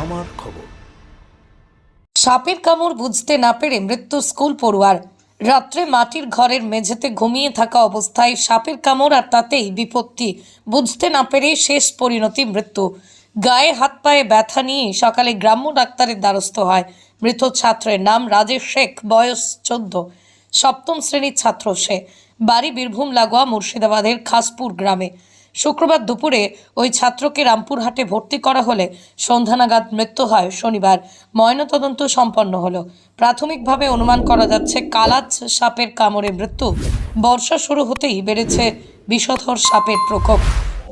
আমার খবর। সাপের কামড় বুঝতে না পেরে মৃত্যু স্কুল পড়ুয়ার। রাত্রে মাটির ঘরের মেঝেতে ঘুমিয়ে থাকা অবস্থায় সাপের কামড় আর তাতেই বিপত্তি। বুঝতে না পেরে শেষ পরিণতি মৃত্যু। গায়ে হাত পায়ে ব্যথা নিয়ে সকালে গ্রাম্য ডাক্তারের দ্বারস্থ হয়। মৃত ছাত্রের নাম রাজেশ শেখ, বয়স চোদ্দ। সপ্তম শ্রেণির ছাত্র সে। বাড়ি বীরভূম লাগোয়া মুর্শিদাবাদের খাসপুর গ্রামে। শুক্রবার দুপুরে ওই ছাত্রকে রামপুরহাটে ভর্তি করা হলে সন্ধ্যা নাগাদ মৃত্যু হয় শনিবার। ময়নাতদন্ত সম্পন্ন হলো। প্রাথমিকভাবে অনুমান করা যাচ্ছে কালাচ সাপের কামড়ে মৃত্যু। বর্ষা শুরু হতেই বেড়েছে বিষধর সাপের প্রকোপ।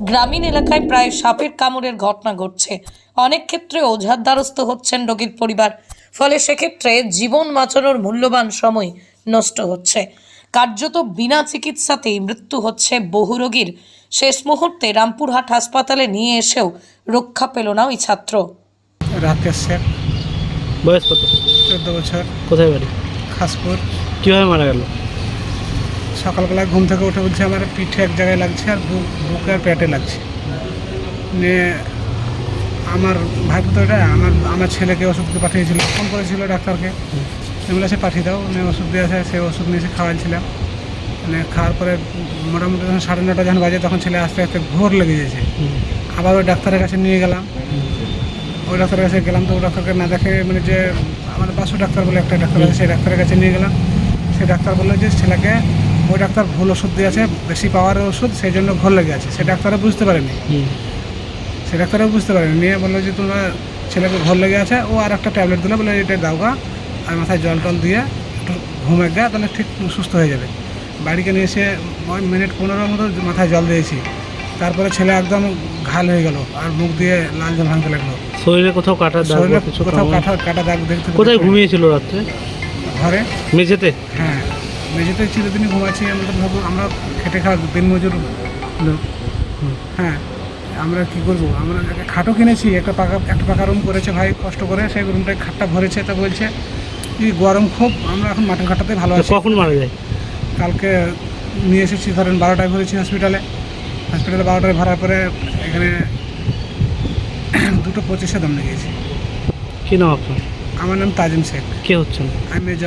গ্রামীণ এলাকায় প্রায় সাপের কামড়ের ঘটনা ঘটছে। অনেক ক্ষেত্রে ওঝার দ্বারস্থ হচ্ছেন রোগীর পরিবার। ফলে সেক্ষেত্রে জীবন বাঁচানোর মূল্যবান সময় নষ্ট হচ্ছে। কার্যত বিনা চিকিৎসাতেই মৃত্যু হচ্ছে বহু রোগীর। শেষ মুহূর্তে রামপুরহাট হাসপাতালে নিয়ে এসেও রক্ষা পেল না ওই ছাত্র। রাকেশ শেখ বয়স কত? চোদ্দ বছর। কোথায় বাড়ি? খাসপুর। কীভাবে মারা গেল? সকালবেলা ঘুম থেকে উঠে বলছে আমার পিঠে এক জায়গায় লাগছে আর বুক বুকে আর পেটে লাগছে। নিয়ে আমার ভাইপোটা আমার আমার ছেলেকে ওষুধ পাঠিয়েছিল ফোন করেছিল ডাক্তারকে। অ্যাম্বুলেন্সে পাঠিয়ে দাও মানে ওষুধ দিয়ে আসে সে ওষুধ নিয়ে এসে খাওয়াইছিলাম। মানে খাওয়ার পরে মোটামুটি যখন সাড়ে নটা যখন বাজে তখন ছেলে আস্তে আস্তে ঘোর লেগে গেছে। আবার ওই ডাক্তারের কাছে নিয়ে গেলাম। ওই ডাক্তারের কাছে গেলাম তো ওই ডাক্তারকে না দেখে মানে যে আমাদের বাসু ডাক্তার বলে একটা ডাক্তার আছে সেই ডাক্তারের কাছে নিয়ে গেলাম। সেই ডাক্তার বলল যে ছেলেকে ওই ডাক্তার ভুল ওষুধ দিয়েছে বেশি পাওয়ারের ওষুধ সেই জন্য ঘোর লেগে আছে সে ডাক্তারও বুঝতে পারেনি। সে ডাক্তারও বুঝতে পারেনি। নিয়ে বলল যে তোমরা ছেলেকে ঘোর লেগে আছে ও আর একটা ট্যাবলেট দিলে বলে এটা দাও গা। আর মাথায় জল টল দিয়ে একটু ঘুমে গা তাহলে ঠিক সুস্থ হয়ে যাবে। বাড়িকে নিয়ে এসে ওই মিনিট পনেরোর মতো মাথায় জল দিয়েছি। তারপরে ছেলে একদম ঘাল হয়ে গেল আর মুখ দিয়ে লাল জল ভাঙতে লাগল। শরীরে কোথাও কাটা দাগ শরীরে কোথাও কাটা কাটা দাগ দেখতে কোথায় ঘুমিয়েছিল রাত্রে? ঘরে? মেঝেতে? হ্যাঁ মেঝেতে চিরদিনই ঘুমাচ্ছি। আমরা তো ভাবো আমরা খেটে খাওয়া দিনমজুর লোক। হ্যাঁ আমরা কি করব? আমরা একটা খাটও কিনেছি একটা পাকা একটা পাকা রুম করেছে ভাই কষ্ট করে। সেই রুমটায় খাটটা ভরেছে তা বলছে কি গরম খুব আমরা এখন মাঠের ঘাটাতে ভালো আছি। কখন মারা যায়? কালকে নিয়ে এসেছি ধরেন বারোটায় ভরেছি হসপিটালে হসপিটালে বারোটায় ভরার পরে এখানে দুটো পঁচিশে দাম লেগেছি। কি নাম আপনার? আমার নাম তাজিম শেখ। কে হচ্ছেন? আমি মেজো